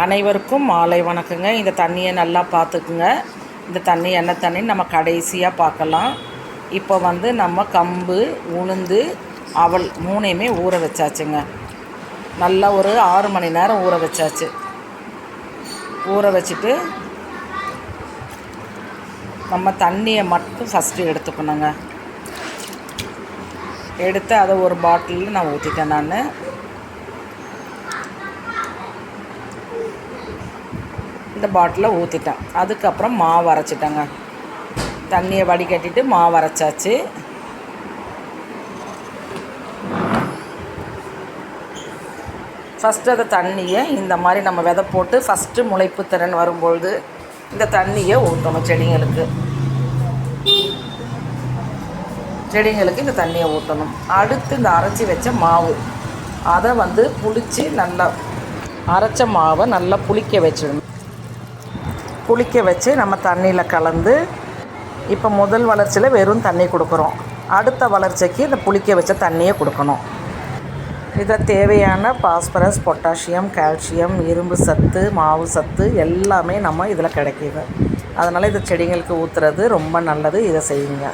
அனைவருக்கும் மாலை வணக்கங்க. இந்த தண்ணியை நல்லா பார்த்துக்குங்க. இந்த தண்ணி என்ன தண்ணின்னு நம்ம கடைசியாக பார்க்கலாம். இப்போ வந்து நம்ம கம்பு உளுந்து அவல் மூணையுமே ஊற வச்சாச்சுங்க. நல்லா ஒரு ஆறு மணி நேரம் ஊற வச்சாச்சு. ஊற வச்சுட்டு நம்ம தண்ணியை மட்டும் ஃபஸ்ட்டு எடுத்துக்கணுங்க. எடுத்து அதை ஒரு பாட்டிலில் நான் ஊற்றிட்டேன் நான். இந்த பாட்டிலில் ஊற்றிட்டேன் அதுக்கப்புறம் மாவு அரைச்சிட்டேங்க. தண்ணியை வடிகட்டிட்டு மாவு அரைச்சாச்சு. ஃபஸ்ட்டு அந்த தண்ணியை இந்த மாதிரி நம்ம விதை போட்டு ஃபஸ்ட்டு முளைப்பு திறன் வரும்பொழுது இந்த தண்ணியை ஊற்றணும் செடிங்களுக்கு. செடிங்களுக்கு இந்த தண்ணியை ஊற்றணும் அடுத்து இந்த அரைச்சி வச்ச மாவு. அதை வந்து புளித்து நல்லா அரைச்ச மாவை நல்லா புளிக்க வச்சிடணும். புளிக்க வச்சு நம்ம தண்ணியில் கலந்து இப்போ முதல் வளர்ச்சியில் வெறும் தண்ணி கொடுக்குறோம். அடுத்த வளர்ச்சிக்கு இந்த புளிக்க வச்ச தண்ணியை கொடுக்கணும். இதை தேவையான பாஸ்பரஸ் பொட்டாசியம் கால்சியம் இரும்பு சத்து மாவு சத்து எல்லாமே நம்ம இதில் கிடைக்கிது. அதனால் இது செடிங்களுக்கு ஊற்றுறது ரொம்ப நல்லது இதை செய்யுங்க.